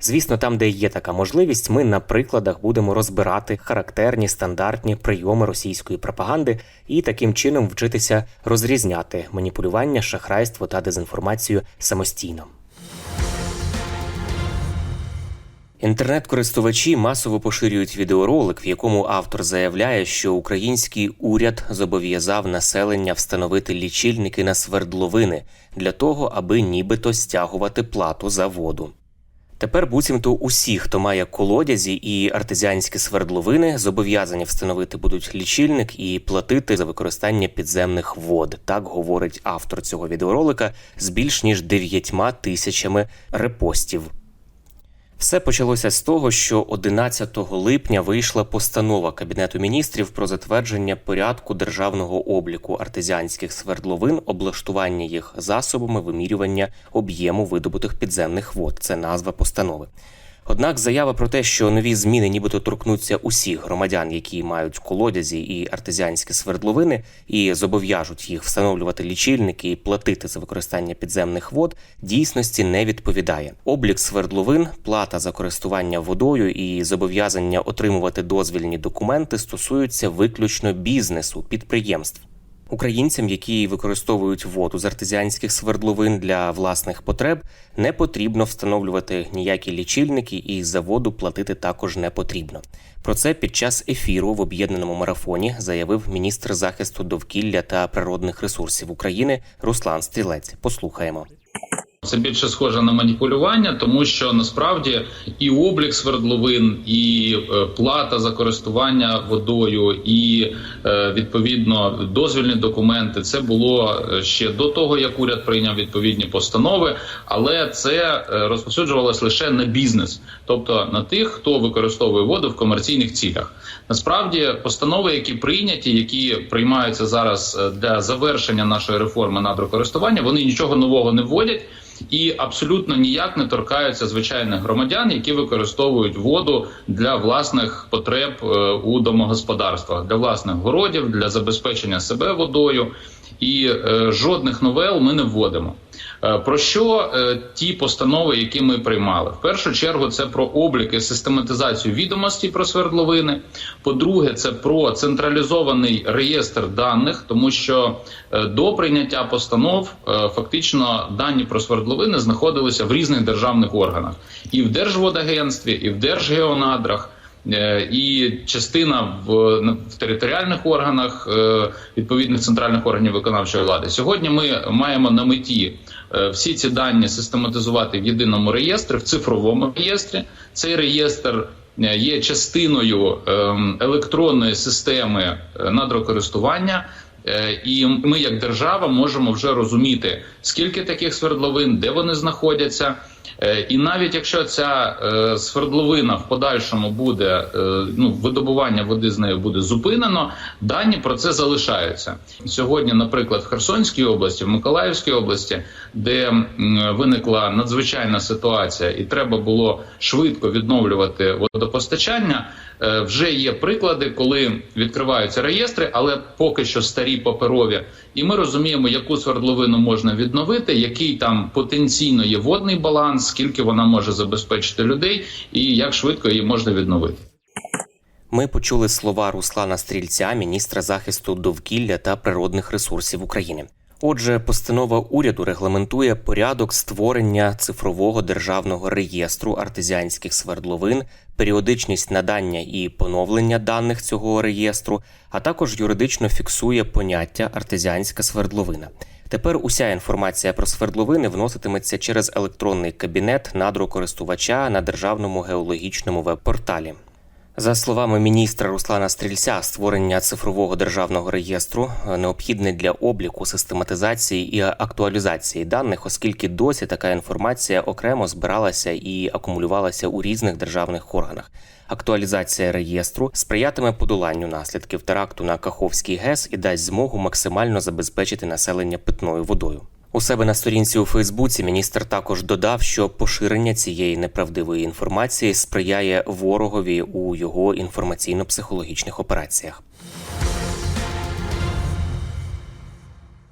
Звісно, там, де є така можливість, ми на прикладах будемо розбирати характерні стандартні прийоми російської пропаганди і таким чином вчитися розрізняти маніпулювання, шахрайство та дезінформацію самостійно. Інтернет-користувачі масово поширюють відеоролик, в якому автор заявляє, що український уряд зобов'язав населення встановити лічильники на свердловини для того, аби нібито стягувати плату за воду. Тепер буцімто усі, хто має колодязі і артезіанські свердловини, зобов'язані встановити будуть лічильник і платити за використання підземних вод. Так говорить автор цього відеоролика з більш ніж 9 тисячами репостів. Все почалося з того, що 11 липня вийшла постанова Кабінету міністрів про затвердження порядку державного обліку артезіанських свердловин, облаштування їх засобами вимірювання об'єму видобутих підземних вод. Це назва постанови. Однак заява про те, що нові зміни нібито торкнуться усіх громадян, які мають колодязі і артезіанські свердловини, і зобов'яжуть їх встановлювати лічильники і платити за використання підземних вод, дійсності не відповідає. Облік свердловин, плата за користування водою і зобов'язання отримувати дозвільні документи стосуються виключно бізнесу підприємств. Українцям, які використовують воду з артезіанських свердловин для власних потреб, не потрібно встановлювати ніякі лічильники, і за воду платити також не потрібно. Про це під час ефіру в об'єднаному марафоні заявив міністр захисту довкілля та природних ресурсів України Руслан Стрілець. Послухаємо. Це більше схоже на маніпулювання, тому що насправді і облік свердловин, і е, плата за користування водою, і е, відповідно дозвільні документи. Це було е, ще до того, як уряд прийняв відповідні постанови, але це розповсюджувалось лише на бізнес, тобто на тих, хто використовує воду в комерційних цілях. Насправді, постанови, які прийняті, які приймаються зараз для завершення нашої реформи надрокористування, вони нічого нового не вводять і абсолютно ніяк не торкаються звичайних громадян, які використовують воду для власних потреб е, у домогосподарствах, для власних городів, для забезпечення себе водою. І е, жодних новел ми не вводимо. Е, Про що е, ті постанови, які ми приймали? В першу чергу це про облік і систематизацію відомостей про свердловини. По-друге, це про централізований реєстр даних, тому що е, до прийняття постанов фактично дані про свердловини знаходилися в різних державних органах, і в Держводагентстві, і в Держгеонадрах. І частина в, в територіальних органах відповідних центральних органів виконавчої влади. Сьогодні ми маємо на меті всі ці дані систематизувати в єдиному реєстрі, в цифровому реєстрі. Цей реєстр е, є частиною ем, електронної системи е, надрокористування. Е, І ми, як держава, можемо вже розуміти, скільки таких свердловин, де вони знаходяться. Е, І навіть якщо ця е, свердловина в подальшому буде е, ну видобування води з нею буде зупинено, дані про це залишаються сьогодні. Наприклад, в Херсонській області, в Миколаївській області, де виникла надзвичайна ситуація, і треба було швидко відновлювати водопостачання. Вже є приклади, коли відкриваються реєстри, але поки що старі паперові, і ми розуміємо, яку свердловину можна відновити, який там потенційно є водний баланс, скільки вона може забезпечити людей, і як швидко її можна відновити. Ми почули слова Руслана Стрільця, міністра захисту довкілля та природних ресурсів України. Отже, постанова уряду регламентує порядок створення цифрового державного реєстру артезіанських свердловин, періодичність надання і поновлення даних цього реєстру, а також юридично фіксує поняття артезіанська свердловина. Тепер уся інформація про свердловини вноситиметься через електронний кабінет надрокористувача на державному геологічному веб-порталі. За словами міністра Руслана Стрільця, створення цифрового державного реєстру е, необхідне для обліку, систематизації і актуалізації даних, оскільки досі така інформація окремо збиралася і акумулювалася у різних державних органах. Актуалізація реєстру сприятиме подоланню наслідків теракту на Каховський ГЕС і дасть змогу максимально забезпечити населення питною водою. У себе на сторінці у Фейсбуці міністр також додав, що поширення цієї неправдивої інформації сприяє ворогові у його інформаційно-психологічних операціях.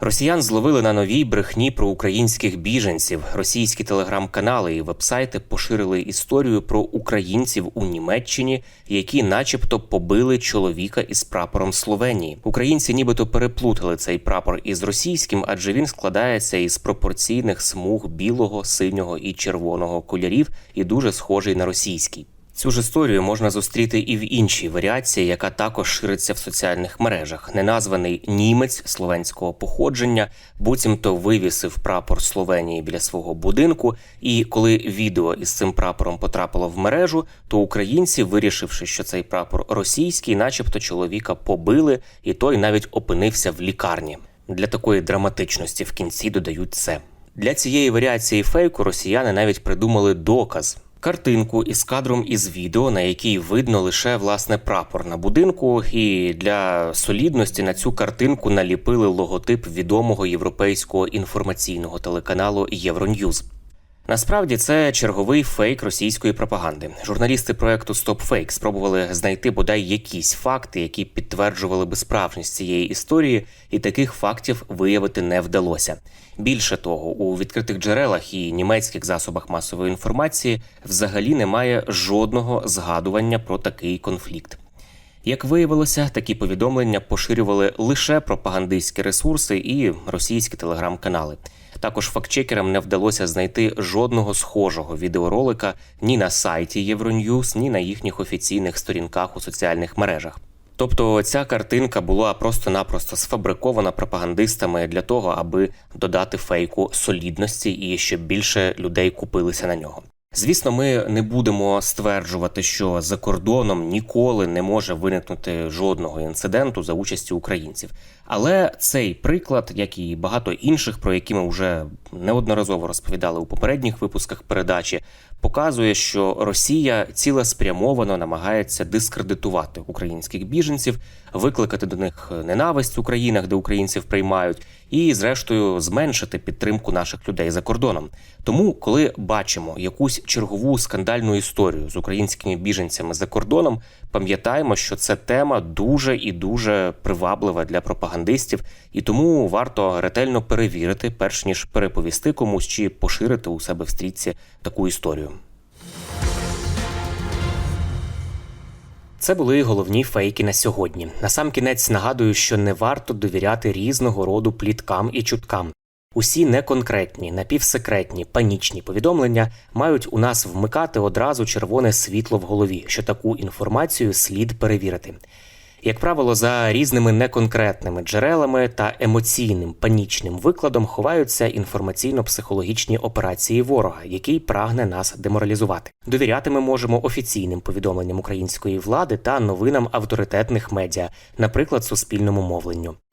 Росіян зловили на новій брехні про українських біженців. Російські телеграм-канали і вебсайти поширили історію про українців у Німеччині, які, начебто, побили чоловіка із прапором Словенії. Українці, нібито переплутали цей прапор із російським, адже він складається із пропорційних смуг білого, синього і червоного кольорів і дуже схожий на російський. Цю ж історію можна зустріти і в іншій варіації, яка також шириться в соціальних мережах. Неназваний німець словенського походження, буцімто вивісив прапор Словенії біля свого будинку. І коли відео із цим прапором потрапило в мережу, то українці, вирішивши, що цей прапор російський, начебто чоловіка побили, і той навіть опинився в лікарні. Для такої драматичності в кінці додають це. Для цієї варіації фейку росіяни навіть придумали доказ. Картинку із кадром із відео, на якій видно лише власне прапор на будинку, і для солідності на цю картинку наліпили логотип відомого європейського інформаційного телеканалу Євроньюз. Насправді це черговий фейк російської пропаганди. Журналісти проекту StopFake спробували знайти бодай якісь факти, які підтверджували би справжність цієї історії, і таких фактів виявити не вдалося. Більше того, у відкритих джерелах і німецьких засобах масової інформації взагалі немає жодного згадування про такий конфлікт. Як виявилося, такі повідомлення поширювали лише пропагандистські ресурси і російські телеграм-канали. Також фактчекерам не вдалося знайти жодного схожого відеоролика ні на сайті Євроньюз, ні на їхніх офіційних сторінках у соціальних мережах. Тобто ця картинка була просто-напросто сфабрикована пропагандистами для того, аби додати фейку солідності і щоб більше людей купилися на нього. Звісно, ми не будемо стверджувати, що за кордоном ніколи не може виникнути жодного інциденту за участі українців. Але цей приклад, як і багато інших, про які ми вже неодноразово розповідали у попередніх випусках передачі, показує, що Росія цілеспрямовано намагається дискредитувати українських біженців, викликати до них ненависть у країнах, де українців приймають, і, зрештою, зменшити підтримку наших людей за кордоном. Тому, коли бачимо якусь чергову скандальну історію з українськими біженцями за кордоном, пам'ятаємо, що це тема дуже і дуже приваблива для пропагандистів, і тому варто ретельно перевірити, перш ніж переповісти комусь чи поширити у себе в стрічці таку історію. Це були головні фейки на сьогодні. Насамкінець нагадую, що не варто довіряти різного роду пліткам і чуткам. Усі неконкретні, напівсекретні, панічні повідомлення мають у нас вмикати одразу червоне світло в голові, що таку інформацію слід перевірити. Як правило, за різними неконкретними джерелами та емоційним панічним викладом ховаються інформаційно-психологічні операції ворога, який прагне нас деморалізувати. Довіряти ми можемо офіційним повідомленням української влади та новинам авторитетних медіа, наприклад, суспільному мовленню.